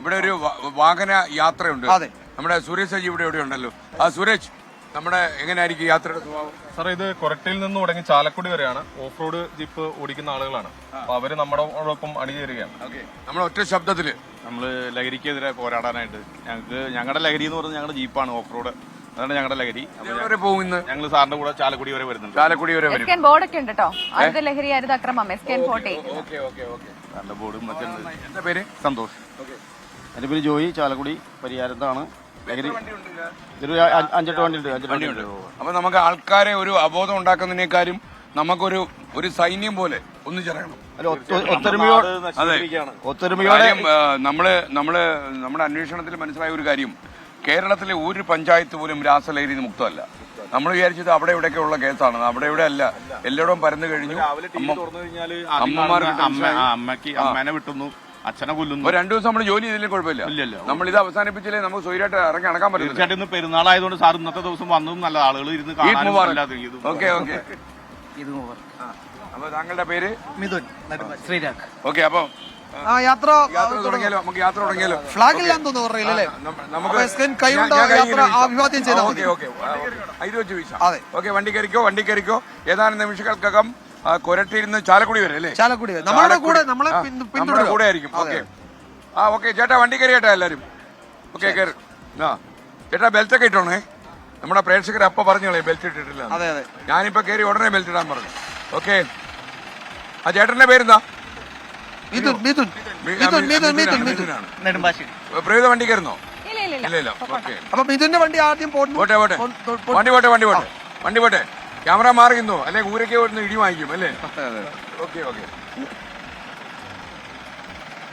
ഇവിടെ ഒരു വാഹന യാത്രയുണ്ട്. അതെ. നമ്മുടെ സുരേഷ് അജി ഇവിടെ ഇവിടെ ഉണ്ടല്ലോ ആ സുരേഷ് നമ്മുടെ എങ്ങനെയായിരിക്കും യാത്രയുടെ സ്വഭാവം? സാർ ഇത് കൊരട്ടിയിൽ നിന്ന് തുടങ്ങി ചാലക്കുടി വരെയാണ് ഓഫ് റോഡ് ജീപ്പ് ഓടിക്കുന്ന ആളുകളാണ്. അപ്പൊ അവർ നമ്മളോടൊപ്പം അണിചേരുകയാണ്. ഓക്കെ. നമ്മൾ ഒറ്റ ശബ്ദത്തിൽ. നമ്മൾ ലഹരിക്കെതിരെ പോരാടാനായിട്ട് ഞങ്ങൾക്ക് ഞങ്ങളുടെ ലഹരി എന്ന് പറഞ്ഞാൽ ഞങ്ങളുടെ ജീപ്പാണ് ഓഫ് റോഡ് അതാണ് ഞങ്ങളുടെ ലഹരി. ഞങ്ങൾ സാറിന്റെ കൂടെ ചാലക്കുടി വരെ വരുന്നുണ്ട്. ചാലക്കുടി വരെ വരും. ബോർഡൊക്കെ ഉണ്ട് കേട്ടോ ലഹരി അരുത് അക്രമം എസ് ഫോർട്ടി. സാറിന്റെ ബോർഡും മറ്റേ എന്താ പേര്? സന്തോഷ്. എന്റെ പേര് ജോയി ചാലക്കുടി ഇതൊരു അ- അഞ്ചെട്ട് വണ്ടി ഉണ്ട് അഞ്ചെട്ട് വണ്ടി ഉണ്ട് അപ്പൊ നമുക്ക് ആൾക്കാരെ ഒരു അബോധം ഉണ്ടാക്കുന്നതിനേക്കാളും നമുക്കൊരു ഒരു സൈന്യം പോലെ ഒന്നു ചേരണം ഒത്തൊരുമയോടെ നമ്മൾ നമ്മൾ നമ്മുടെ അന്വേഷണത്തിൽ മനസ്സിലായ ഒരു കാര്യം. കേരളത്തിലെ ഒരു പഞ്ചായത്ത് പോലും രാസലഹരി മുക്തമല്ല. നമ്മൾ വിചാരിച്ചത് അവിടെ ഇവിടെയൊക്കെ ഉള്ള കേസാണ്. അവിടെ ഇവിടെ അല്ല. എല്ലായിടവും പരന്നു കഴിഞ്ഞു. അമ്മമാർ അമ്മ അമ്മയ്ക്ക് അമ്മേനെ വിട്ടുന്നു. അച്ഛനെ കൊല്ലുന്നു. ഒരു രണ്ടു ദിവസം നമ്മൾ ജോലി ചെയ്തില്ലെങ്കിൽ കുഴപ്പമില്ല. ഇല്ലല്ലോ. നമ്മൾ ഇത് അവസാനിപ്പിച്ചില്ലേ നമുക്ക് സ്വൈരായിട്ട് ഇറങ്ങി നടക്കാൻ പറ്റില്ല തീർച്ചയായിട്ടും ഇന്ന് പെരുന്നാളായതുകൊണ്ട് സാർ ഇന്നത്തെ ദിവസം വന്നതും നല്ല ആളുകൾ ഇരുന്ന് ഈദ് കാണാനും മുബാറക്. അല്ലാതെ ഇതും ഓക്കെ ഓക്കെ. അപ്പൊ താങ്കളുടെ പേര്? മിഥുൻ ശ്രീരാഗ്. ഓക്കെ അപ്പൊ ആ യാത്ര യാത്ര തുടങ്ങിയാലോ? നമുക്ക് യാത്ര തുടങ്ങിയാലോ? ഫ്ലാഗ് ഇല്ലാന്ന് തോന്നുന്നു പറഞ്ഞില്ല അല്ലേ നമ്മ- നമുക്ക് അപ്പൊ എസ്കേൻ കൈകൊണ്ട് ഞാൻ- ഞാൻ യാത്ര ചെയ്താൽ മതി. Okay okay. ഇത് വെച്ച് വീശാം അതെ. ഓക്കെ വണ്ടി കയറിക്കോ വണ്ടി കയറിക്കോ. ഏതാനും നിമിഷങ്ങൾക്കകം കൊരട്ടിയിൽ നിന്ന് ചാലക്കുടി വരെ അല്ലേ? ചാലക്കുടി വരെ. നമ്മുടെ കൂടെ നമ്മളെ നമ്മുടെ കൂടെ ആയിരിക്കും. ഓക്കെ. ആ ഓക്കെ. ചേട്ടാ വണ്ടി കയറിയേട്ടാ എല്ലാരും. ഓക്കെ കയറി. ആ. ചേട്ടാ ബെൽറ്റ് ഒക്കെ ഇട്ടോണേ. നമ്മുടെ പ്രേക്ഷകർ അപ്പൊ പറഞ്ഞോളേ ബെൽറ്റ് ഇട്ടിട്ടില്ല അതെ അതെ. ഞാനിപ്പോ കയറി ഉടനെ ബെൽറ്റ് ഇടാൻ പറഞ്ഞു. ഓക്കെ. ആ ചേട്ടന്റെ പേരെന്താ? മിഥുൻ മിഥുൻ. മി- മിഥുൻ മി- മിഥുൻ മിഥുൻ മിഥുനാണ്, മിഥുൻ. മിഥുനാണ്. പ്രേത വണ്ടി കയറുന്നോ? ഇല്ല ഇല്ല ഇല്ല. ഇല്ല ഇല്ല. ഓക്കെ അപ്പൊ മിഥുന്റെ വണ്ടി ആദ്യം പോട്ടെ പോട്ടെ പോട്ടെ. വണ്ടി പോട്ടെ വണ്ടി പോട്ടെ. വണ്ടി പോട്ടെ. ക്യാമറ മാറിക്കുന്നോ അല്ലെ ഊരൊക്കെ വരുന്നു ഇടി വാങ്ങിക്കും അല്ലേ? Okay okay.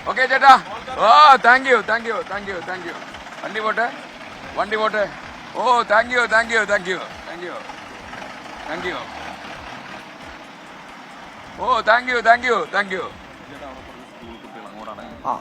ഓക്കെ ചേട്ടാ. ഓ thank you thank you thank you thank you വണ്ടി പോട്ടെ വണ്ടി പോട്ടെ. ഓ thank you thank you thank you thank you thank you oh thank you thank you thank you ആ.